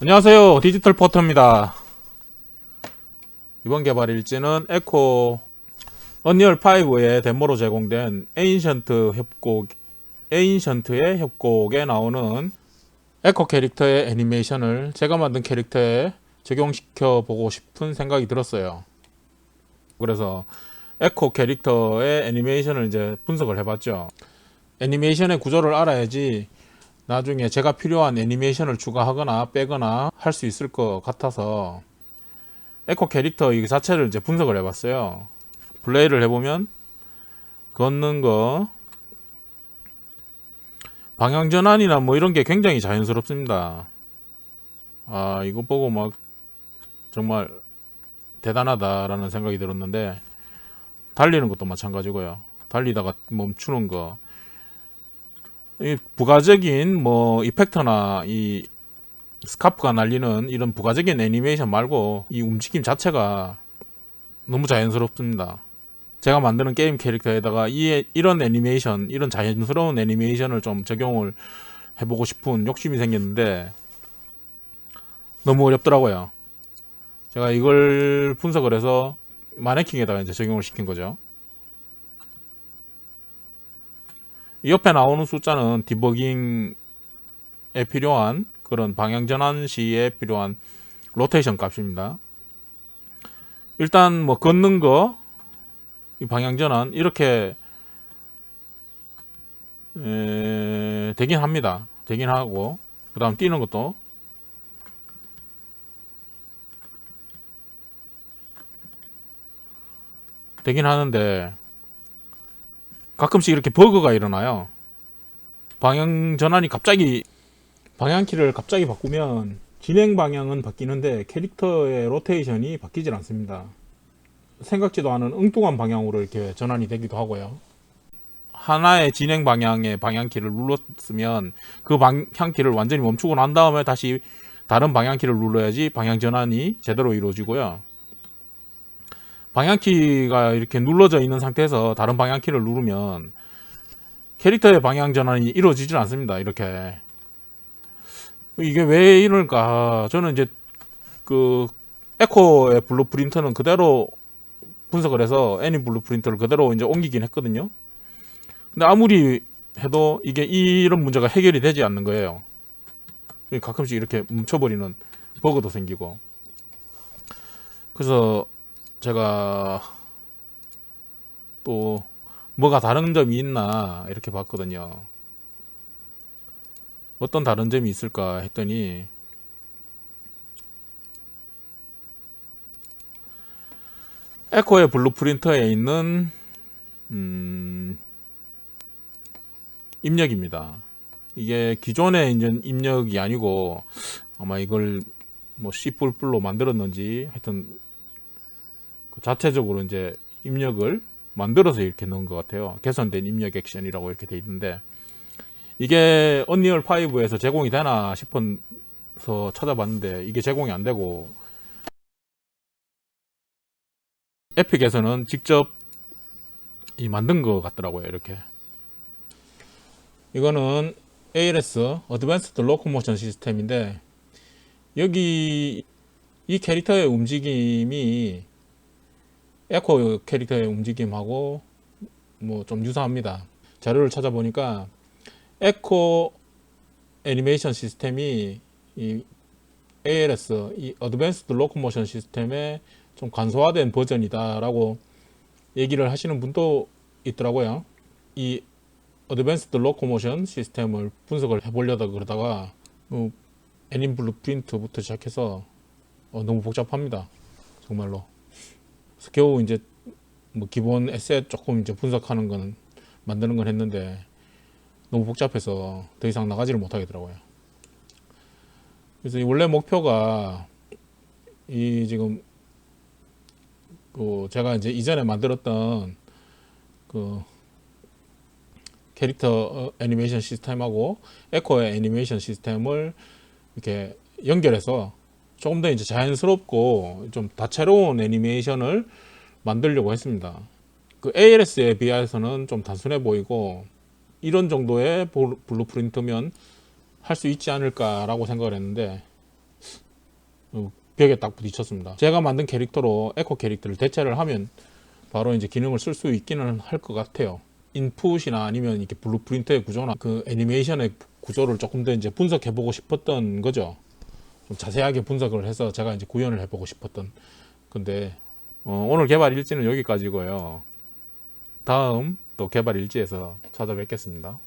안녕하세요. 디지털 포터입니다. 이번 개발 일지는 에코 언리얼 5의 데모로 제공된 에인션트 협곡 에인션트의 협곡에 나오는 에코 캐릭터의 애니메이션을 제가 만든 캐릭터에 적용시켜 보고 싶은 생각이 들었어요. 그래서 에코 캐릭터의 애니메이션을 이제 분석을 해봤죠. 애니메이션의 구조를 알아야지 나중에 제가 필요한 애니메이션을 추가하거나 빼거나 할 수 있을 것 같아서 에코 캐릭터 이 자체를 이제 분석을 해봤어요. 플레이를 해보면 걷는 거 방향 전환이나 뭐 이런 게 굉장히 자연스럽습니다. 아 이거 보고 막 정말 대단하다라는 생각이 들었는데 달리는 것도 마찬가지고요. 달리다가 멈추는 거 이 부가적인 뭐 이펙터나 이 스카프가 날리는 이런 부가적인 애니메이션 말고 이 움직임 자체가 너무 자연스럽습니다. 제가 만드는 게임 캐릭터에다가 이 이런 애니메이션, 이런 자연스러운 애니메이션을 좀 적용을 해보고 싶은 욕심이 생겼는데 너무 어렵더라고요. 제가 이걸 분석을 해서 마네킹에다가 이제 적용을 시킨 거죠. 이 옆에 나오는 숫자는 디버깅에 필요한 그런 방향 전환 시에 필요한 로테이션 값입니다. 일단 뭐 걷는 거, 이 방향 전환 이렇게 에, 되긴 합니다. 되긴 하고 그 다음 뛰는 것도 되긴 하는데 가끔씩 이렇게 버그가 일어나요. 방향 전환이 갑자기 방향키를 갑자기 바꾸면 진행 방향은 바뀌는데 캐릭터의 로테이션이 바뀌질 않습니다. 생각지도 않은 엉뚱한 방향으로 이렇게 전환이 되기도 하고요. 하나의 진행 방향의 방향키를 눌렀으면 그 방향키를 완전히 멈추고 난 다음에 다시 다른 방향키를 눌러야지 방향 전환이 제대로 이루어지고요. 방향키가 이렇게 눌러져 있는 상태에서 다른 방향키를 누르면 캐릭터의 방향 전환이 이루어지질 않습니다. 이렇게 이게 왜 이럴까? 저는 이제 그 에코의 블루프린트는 그대로 분석을 해서 애니 블루프린트를 그대로 이제 옮기긴 했거든요. 근데 아무리 해도 이게 이런 문제가 해결이 되지 않는 거예요. 가끔씩 이렇게 뭉쳐버리는 버그도 생기고. 그래서 제가 또 뭐가 다른 점이 있나 이렇게 봤거든요. 어떤 다른 점이 있을까 했더니 에코의 블루프린터에 있는 음, 입력입니다. 이게 기존의 이제 입력이 아니고 아마 이걸 뭐 C++ 로 만들었는지 하여튼 그 자체적으로 이제 입력을 만들어서 이렇게 넣은 것 같아요. 개선된 입력 액션이라고 이렇게 돼 있는데 이게 언리얼 5에서 제공이 되나 싶어서 찾아봤는데 이게 제공이 안 되고 에픽에서는 직접 이 만든 것 같더라고요. 이렇게 이거는 ALS 어드밴스드 로코모션 시스템인데 여기 이 캐릭터의 움직임이 에코 캐릭터의 움직임하고 뭐 좀 유사합니다. 자료를 찾아보니까 에코 애니메이션 시스템이 이 ALS, 이 어드밴스드 로코모션 시스템의 좀 간소화된 버전이다라고 얘기를 하시는 분도 있더라고요. 이 어드밴스드 로코모션 시스템을 분석을 해보려다 그러다가 뭐 애닌 블루프린트부터 시작해서 어, 너무 복잡합니다. 정말로. 그래서 겨우 이제 뭐 기본 에셋 조금 이제 분석하는 건 만드는 건 했는데 너무 복잡해서 더 이상 나가지를 못하겠더라고요. 그래서 이 원래 목표가 이 지금 그 제가 이제 이전에 만들었던 그 캐릭터 어, 애니메이션 시스템하고 에코의 애니메이션 시스템을 이렇게 연결해서 조금 더 이제 자연스럽고 좀 다채로운 애니메이션을 만들려고 했습니다. 그 ALS에 비해서는 좀 단순해 보이고 이런 정도의 블루프린트면 할 수 있지 않을까라고 생각을 했는데 어, 벽에 딱 부딪혔습니다. 제가 만든 캐릭터로 에코 캐릭터를 대체를 하면 바로 이제 기능을 쓸 수 있기는 할 것 같아요. 인풋이나 아니면 이렇게 블루프린트의 구조나 그 애니메이션의 구조를 조금 더 이제 분석해 보고 싶었던 거죠. 좀 자세하게 분석을 해서 제가 이제 구현을 해보고 싶었던 건데 어, 오늘 개발 일지는 여기까지고요. 다음 또 개발 일지에서 찾아뵙겠습니다.